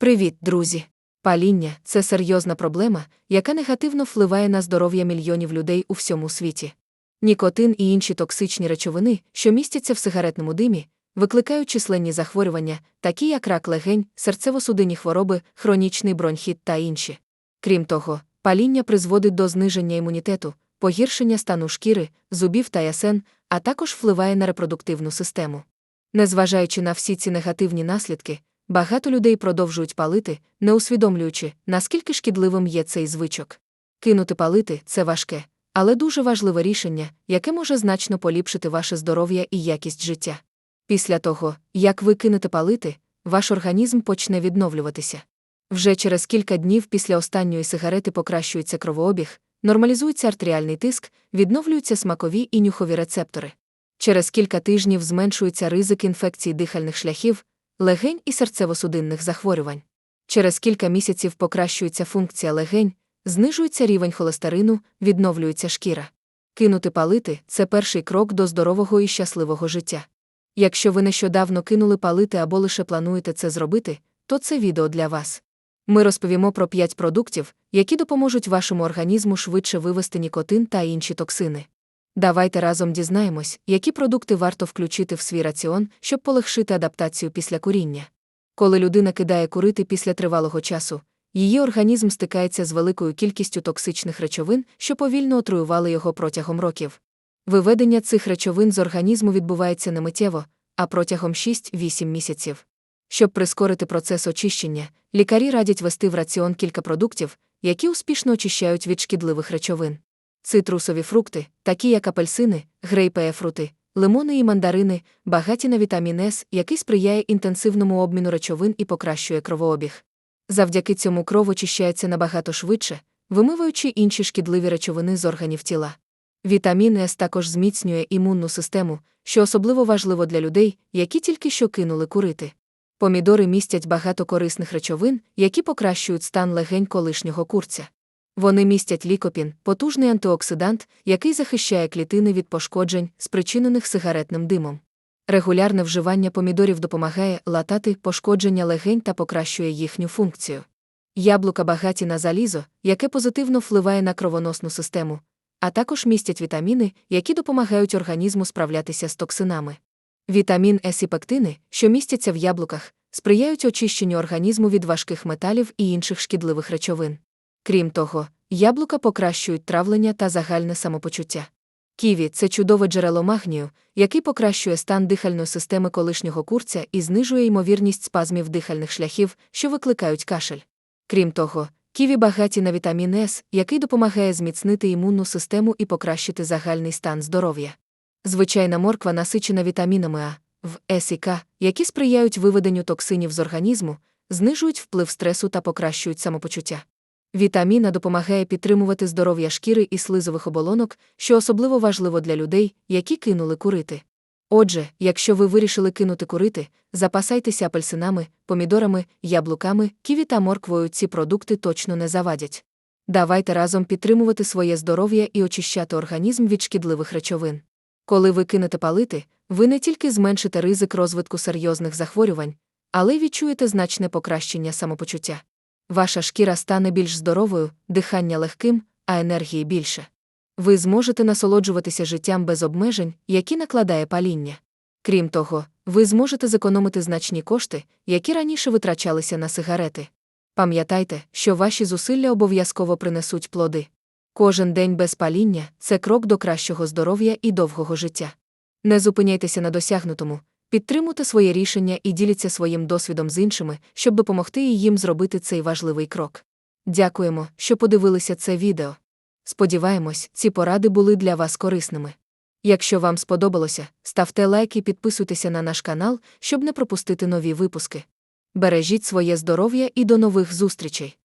Привіт, друзі! Паління це серйозна проблема, яка негативно впливає на здоров'я мільйонів людей у всьому світі. Нікотин і інші токсичні речовини, що містяться в сигаретному димі, викликають численні захворювання, такі як рак легень, серцево-судинні хвороби, хронічний бронхіт та інші. Крім того, паління призводить до зниження імунітету, погіршення стану шкіри, зубів та ясен, а також впливає на репродуктивну систему. Незважаючи на всі ці негативні наслідки, багато людей продовжують палити, не усвідомлюючи, наскільки шкідливим є цей звичок. Кинути палити це важке, але дуже важливе рішення, яке може значно поліпшити ваше здоров'я і якість життя. Після того, як ви кинете палити, ваш організм почне відновлюватися. Вже через кілька днів після останньої сигарети покращується кровообіг, нормалізується артеріальний тиск, відновлюються смакові і нюхові рецептори. Через кілька тижнів зменшується ризик інфекцій дихальних шляхів, легень і серцево-судинних захворювань. Через кілька місяців покращується функція легень, знижується рівень холестерину, відновлюється шкіра. Кинути палити це перший крок до здорового і щасливого життя. Якщо ви нещодавно кинули палити або лише плануєте це зробити, то це відео для вас. Ми розповімо про 5 продуктів, які допоможуть вашому організму швидше вивести нікотин та інші токсини. Давайте разом дізнаємось, які продукти варто включити в свій раціон, щоб полегшити адаптацію після куріння. Коли людина кидає курити після тривалого часу, її організм стикається з великою кількістю токсичних речовин, що повільно отруювали його протягом років. Виведення цих речовин з організму відбувається не миттєво, а протягом 6-8 місяців. Щоб прискорити процес очищення, лікарі радять вести в раціон кілька продуктів, які успішно очищають від шкідливих речовин. Цитрусові фрукти, такі як апельсини, грейпеефрути, лимони і мандарини, багаті на вітамін С, який сприяє інтенсивному обміну речовин і покращує кровообіг. Завдяки цьому кров очищається набагато швидше, вимиваючи інші шкідливі речовини з органів тіла. Вітамін С також зміцнює імунну систему, що особливо важливо для людей, які тільки що кинули курити. Помідори містять багато корисних речовин, які покращують стан легень колишнього курця. Вони містять лікопін, потужний антиоксидант, який захищає клітини від пошкоджень, спричинених сигаретним димом. Регулярне вживання помідорів допомагає латати пошкодження легень та покращує їхню функцію. Яблука багаті на залізо, яке позитивно впливає на кровоносну систему, а також містять вітаміни, які допомагають організму справлятися з токсинами. Вітамін С і пектини, що містяться в яблуках, сприяють очищенню організму від важких металів і інших шкідливих речовин. Крім того, яблука покращують травлення та загальне самопочуття. Ківі це чудове джерело магнію, який покращує стан дихальної системи колишнього курця і знижує ймовірність спазмів дихальних шляхів, що викликають кашель. Крім того, ківі багаті на вітамін С, який допомагає зміцнити імунну систему і покращити загальний стан здоров'я. Звичайна морква насичена вітамінами А, в С і К, які сприяють виведенню токсинів з організму, знижують вплив стресу та покращують самопочуття. Вітаміна допомагає підтримувати здоров'я шкіри і слизових оболонок, що особливо важливо для людей, які кинули курити. Отже, якщо ви вирішили кинути курити, запасайтеся апельсинами, помідорами, яблуками, ківі та морквою ці продукти точно не завадять. Давайте разом підтримувати своє здоров'я і очищати організм від шкідливих речовин. Коли ви кинете палити, ви не тільки зменшите ризик розвитку серйозних захворювань, але й відчуєте значне покращення самопочуття. Ваша шкіра стане більш здоровою, дихання легким, а енергії більше. Ви зможете насолоджуватися життям без обмежень, які накладає паління. Крім того, ви зможете зекономити значні кошти, які раніше витрачалися на сигарети. Пам'ятайте, що ваші зусилля обов'язково принесуть плоди. Кожен день без паління це крок до кращого здоров'я і довгого життя. Не зупиняйтеся на досягнутому, підтримуйте своє рішення і діліться своїм досвідом з іншими, щоб допомогти їм зробити цей важливий крок. Дякуємо, що подивилися це відео. Сподіваємось, ці поради були для вас корисними. Якщо вам сподобалося, ставте лайк і підписуйтеся на наш канал, щоб не пропустити нові випуски. Бережіть своє здоров'я і до нових зустрічей!